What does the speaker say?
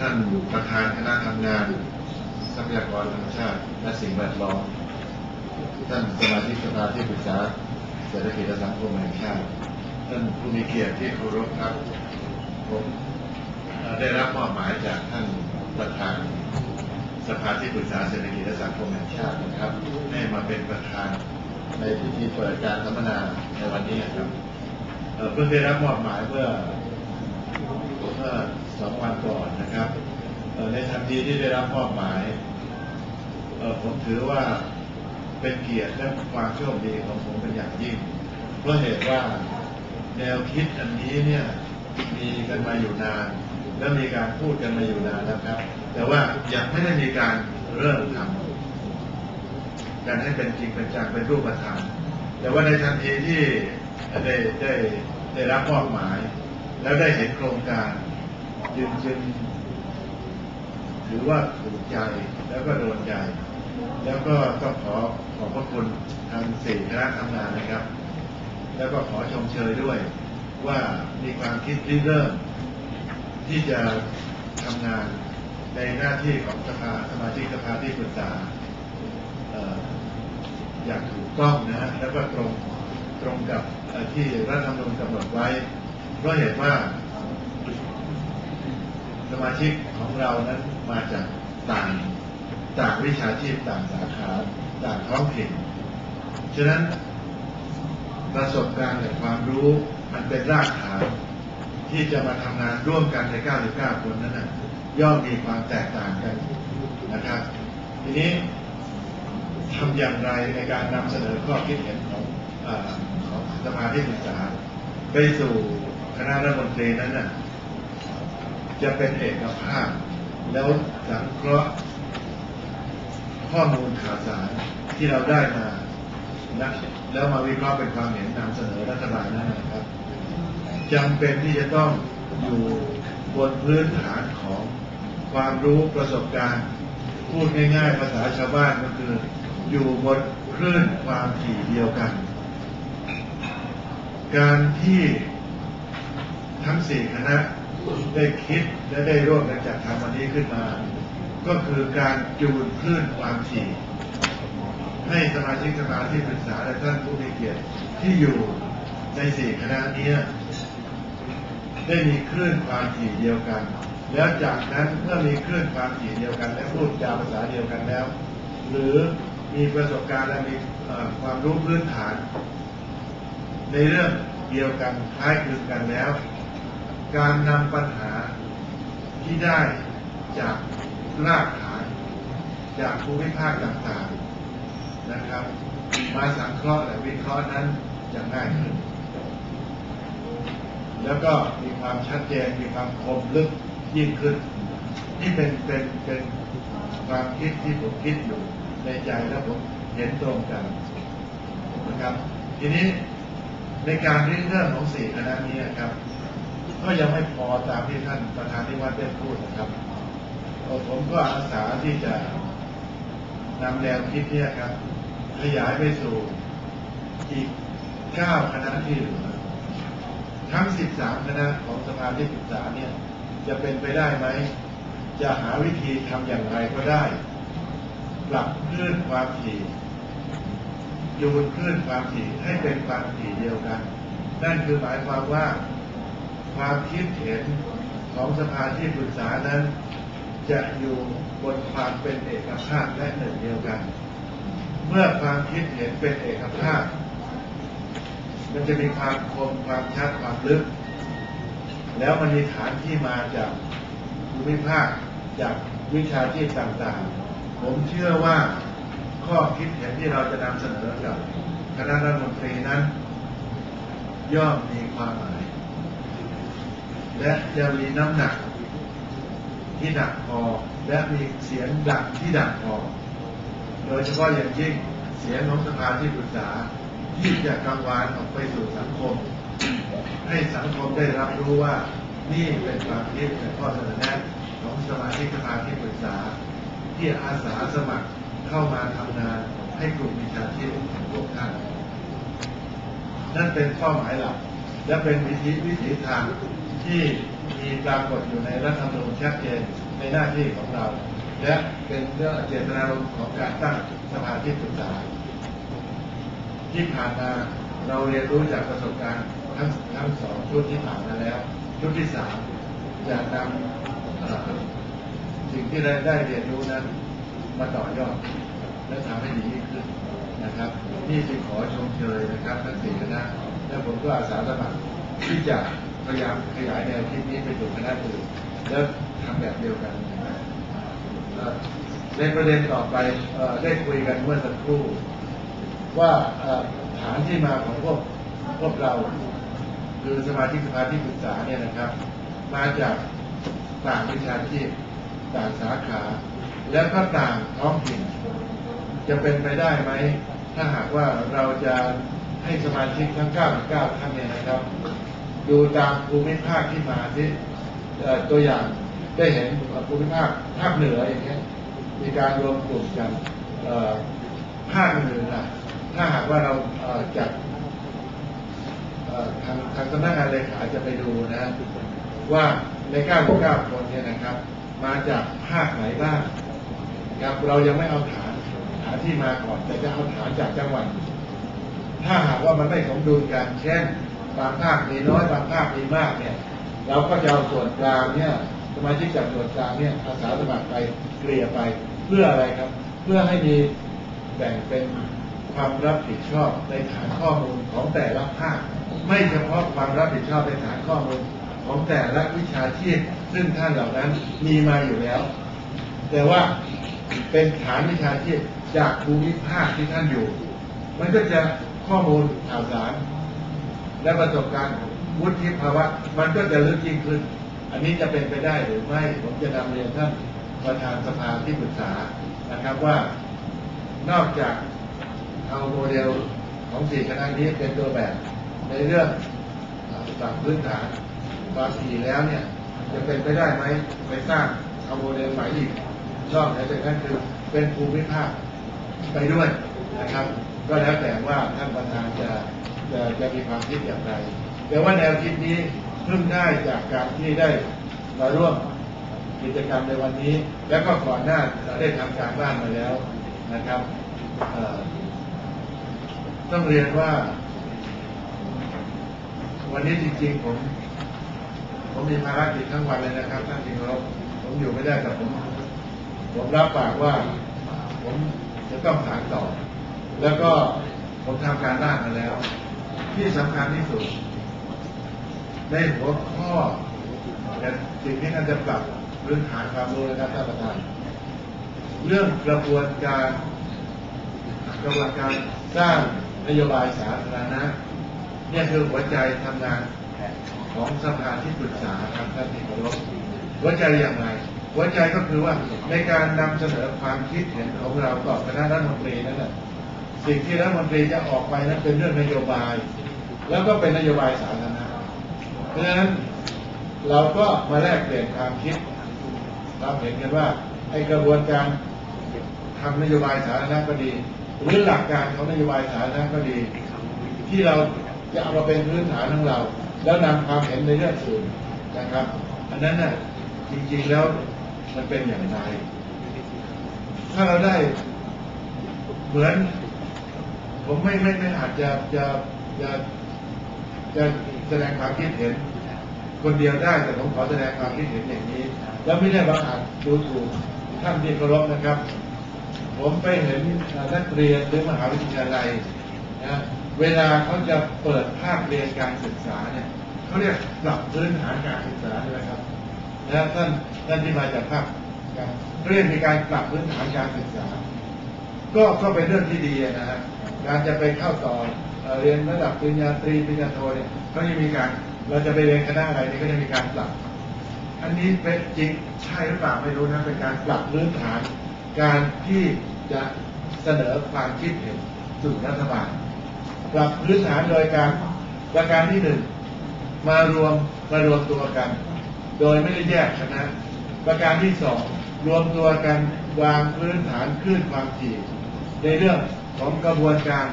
ท่านประธานคณะทำงานทรัพยากรธรรมชาติ และสิ่งแวดล้อมท่านสมาชิกสภาที่ปรึกษาเศรษฐกิจและสังคมแห่งชาติท่านผู้มีเกียรติที่เคารพครับ ผมได้รับมอบหมายจากท่านประธานสภาที่ปรึกษาเศรษฐกิจและสังคมแห่งชาตินะครับ ให้มาเป็นประธานในพิธีเปิดการสัมมนาในวันนี้ครับเอ่อเพิ่งได้รับมอบหมายเมื่อเมื่อ สองวันก่อนนะครับในทันทีที่ได้รับมอบหมายผมถือว่าเป็นเกียรติและความโชคดีของผมเป็นอย่างยิ่ง เพราะเหตุว่าแนวคิดอันนี้เนี่ยมีกันมาอยู่นาน และมีการพูดกันมาอยู่นานแล้วครับ แต่ว่ายังไม่ได้มีการเริ่มทำการให้เป็นจริงเป็นจังเป็นรูปธรรมแต่ว่าในทันทีที่ได้ได้ได้รับมอบหมาย แล้วได้เห็นโครงการ จึงจึงถือว่าถูกใจแล้วก็โดนใจ แล้วก็ต้องขอขอบพระคุณทางสี่คณะทำงานนะครับ แล้วก็ขอชมเชยด้วย ว่ามีความคิดริเริ่มที่จะทำงานในหน้าที่ของสภาสมาชิกสภาที่ปรึกษาอย่างถูกต้องนะฮะแล้วก็ตรงตรงกับที่รัฐธรรมนูญกำหนดไว้เพราะเหตุว่า สมาชิกของเรานั้นมาจากต่างต่างวิชาชีพต่างสาขาต่างท้องถิ่น ฉะนั้นประสบการณ์และความรู้มันเป็นรากฐานที่จะมาทำงานร่วมกันใน 99 คนนั้นนะย่อมมีความแตกต่างกันนะครับ ทีนี้ทำอย่างไรในการนำเสนอข้อคิดเห็นของอของสภาที่ปรึกษาไปสู่คณะรัฐมนตรีนั้นน่ะ จะเป็นเอกภาพ แล้วสังเคราะห์ข้อมูลข่าวสารที่เราได้มานะแล้วมาวิเคราะห์เป็นความเห็นนำเสนอรัฐบาลนั้นนะครับจำเป็นที่จะต้องอยู่บนพื้นฐานของความรู้ประสบการณ์ พูดง่ายๆ ภาษาชาวบ้านก็คือ อยู่บนคลื่นความถี่เดียวกัน การที่ทั้งสี่คณะ ได้คิดและได้ร่วมกันจัดทำวันนี้ขึ้นมา ก็คือการจูนคลื่นความถี่ ให้สมาชิกสภาที่ปรึกษาและท่านผู้มีเกียรติที่อยู่ในสี่คณะนี้ได้มีคลื่นความถี่เดียวกัน แล้วจากนั้นเมื่อมีคลื่นความถี่เดียวกัน และพูดจาภาษาเดียวกันแล้ว หรือมีประสบการณ์และมีความรู้พื้นฐาน ในเรื่องเดียวกันคล้ายคลึงกันแล้ว การนำปัญหาที่ได้จากรากฐาน จากภูมิภาคต่างๆนะครับ มาสังเคราะห์และวิเคราะห์นั้นจะง่ายขึ้น แล้วก็มีความชัดเจนมีความคมลึกยิ่งขึ้นนี่เป็นเป็นเป็นความคิดที่ผมคิดอยู่ในใจและผมเห็นตรงกันนะครับ ทีนี้ในการเริ่มของสี่คณะนี้นะครับ ก็ยังไม่พอตามที่ท่านประธานที่วัดได้พูดนะครับเอ่อผมก็อาสาที่จะนำแนวคิดเนี้ครับ ขยายไปสู่อีกเก้าคณะที่เหลือทั้ง 13 คณะของสภาที่ปรึกษาเนี่ย จะเป็นไปได้ไหม จะหาวิธีทำอย่างไรก็ได้ ปรับคลื่นความถี่ยูนคลื่นความถี่ให้เป็นความถี่เดียวกัน นั่นคือหมายความว่า ความคิดเห็นของสภาที่ปรึกษานั้น จะอยู่บนความเป็นเอกภาพและหนึ่งเดียวกัน เมื่อความคิดเห็นเป็นเอกภาพ มันจะมีความคมความชัดความลึก แล้วมันมีฐานที่มาจากภูมิภาคจากวิชาชีพต่างๆ ผมเชื่อว่าข้อคิดเห็นที่เราจะนำเสนอกับคณะรัฐมนตรีนั้น ย่อมมีความหมาย และจะมีน้ำหนักที่หนักพอ และมีเสียงดังที่ดังพอ โดยเฉพาะอย่างยิ่งเสียงของสภาที่ปรึกษาที่จะกังวานออกไปสู่สังคม ให้สังคมได้รับรู้ว่านี่เป็นความคิดและข้อเสนอแนะของสมาชิกสภาที่ปรึกษา ที่อาสาสมัครเข้ามาทำงานให้กลุ่มวิชาชีพของพวกท่านนั่นเป็นเป้าหมายหลักและเป็นวิธีวิถีทาง ที่มีปรากฏอยู่ในรัฐธรรมนูญชัดเจนในหน้าที่ของเรา และเป็นเรื่องเจตนารมณ์ของการตั้งสภาที่ปรึกษา ที่ผ่านมาเราเรียนรู้จากประสบการณ์ทั้งทั้งสองชุดที่ผ่านมาแล้ว ชุดที่สามจะนำสิ่งที่เราได้เรียนรู้นั้นมาต่อยอดและทำให้ดียิ่งขึ้นนะครับนี่จึงขอชมเชยนะครับทั้งสี่คณะและผมก็อาสาสมัครที่จะ พยายามขยายแนวคิดนี้ไปสู่คณะอื่นแล้วทำแบบเดียวกันนะครับเอ่อในประเด็นต่อไปได้คุยกันเมื่อสักครู่ว่าฐานที่มาของพวกพวกเรา คือสมาชิกสภาที่ปรึกษาเนี่ยนะครับ มาจากต่างวิชาชีพต่างสาขา แล้วก็ต่างท้องถิ่น จะเป็นไปได้ไหม ถ้าหากว่าเราจะให้สมาชิกทั้ง 99 ท่านเนี่ยนะครับ ดูตามภูมิภาคที่มาที่ตัวอย่างได้เห็นภูมิภาคภาคเหนืออย่างเงี้ยมีการรวมกลุ่มกันภาคอื่นๆล่ะถ้าหากว่าเราจัดทางทางสำนักงานเลขาจะไปดูนะว่าใน99คนเนี่ยนะครับ มาจากภาคไหนบ้างครับเรายังไม่เอาฐานฐานที่มาก่อน แต่จะเอาฐานจากจังหวัด ถ้าหากว่ามันไม่สมดุลกันเช่น บางภาคมีน้อยบางภาคมีมากเนี่ย เราก็จะเอาส่วนกลางเนี่ยสมาชิกจากส่วนกลางเนี่ยอาสาสมัครไปเกลี่ยไปเพื่ออะไรครับ เพื่อให้มีแบ่งเป็นความรับผิดชอบในฐานข้อมูลของแต่ละภาค ไม่เฉพาะความรับผิดชอบในฐานข้อมูลของแต่ละวิชาชีพ ซึ่งท่านเหล่านั้นมีมาอยู่แล้ว แต่ว่าเป็นฐานวิชาชีพจากภูมิภาคที่ท่านอยู่ มันก็จะข้อมูลข่าวสาร และประสบการณ์วุฒิภาวะมันก็จะลึกยิ่งขึ้น อันนี้จะเป็นไปได้หรือไม่ผมจะนำเรียนท่านประธานสภาที่ปรึกษานะครับว่านอกจากเอาโมเดลของสี่คณะนี้เป็นตัวแบบในเรื่องหลักพื้นฐานบางทีแล้วเนี่ยจะเป็นไปได้ไหมไปสร้างเอาโมเดลใหม่อีกนอกจากนั้นคือเป็นภูมิภาคไปด้วยนะครับ ก็แล้วแต่ว่าท่านประธานจะ จะจะมีความคิดอย่างไร แต่ว่าแนวคิดนี้เพิ่งได้จากการที่ได้มาร่วมกิจกรรมในวันนี้ แล้วก็ก่อนหน้าเราได้ทำการบ้านมาแล้วนะครับต้องเรียนว่า วันนี้จริงๆ ผมผมมีภารกิจทั้งวันเลยนะครับท่านจริงเราผมอยู่ไม่ได้แต่ผม ผมรับปากว่า ผมจะต้องสานต่อ แล้วก็ผมทำการบ้านมาแล้ว ที่สำคัญที่สุดในหัวข้อแต่สิ่งที่น่าจะปรับพื้นฐานความรู้นะครับท่านประธาน เรื่องกระบวนการกระบวนการสร้างนโยบายสาธารณะเนี่ยคือหัวใจทำงานของสภาที่ปรึกษาครับท่านที่เคารพหัวใจอย่างไร หัวใจก็คือว่าในการนำเสนอความคิดเห็นของเราต่อคณะรัฐมนตรีนั่นแหละสิ่งที่รัฐมนตรีจะออกไปนั้นเป็นเรื่องนโยบาย แล้วก็เป็นนโยบายสาธารณะเพราะฉะนั้นเราก็มาแลกเปลี่ยนความคิดเราเห็นกันว่าไอ้กระบวนการทำนโยบายสาธารณะก็ดี หรือหลักการของนโยบายสาธารณะก็ดี ที่เราจะเอามาเป็นพื้นฐานของเรา แล้วนำความเห็นในเรื่องอื่นนะครับ อันนั้นน่ะจริงๆแล้วมันเป็นอย่างไร ถ้าเราได้เหมือน ผมไม่ไม่ไม่อาจจะจะจะ จะแสดงความคิดเห็น คนเดียวได้แต่ผมขอแสดงความคิดเห็นอย่างนี้ แล้วไม่ได้บางอาจดูถูกท่านที่เคารพนะครับ ผมไปเห็นนักเรียนหรือมหาวิทยาลัยนะเวลาเขาจะเปิดภาคเรียนการศึกษาเนี่ยเขาเรียกปรับพื้นฐานการศึกษาใช่ไหมครับนะท่านท่านที่มาจากภาคเรียนมีการปรับพื้นฐานการศึกษา ก็ก็เป็นเรื่องที่ดีนะฮะการจะไปเข้าต่อ เรียนระดับปริญญาตรีปริญญาโทเนี่ยก็จะมีการเราจะไปเรียนคณะอะไรนี่ก็จะมีการปรับ อันนี้เป็นจริงใช่หรือเปล่าไม่รู้นะเป็นการปรับพื้นฐาน การที่จะเสนอความคิดเห็นสู่รัฐบาลปรับพื้นฐานโดยการประการที่หนึ่งมารวมมารวมตัวกัน โดยไม่ได้แยกคณะประการที่สองรวมตัวกันวางพื้นฐานขึ้นความถี่ในเรื่องของกระบวนการ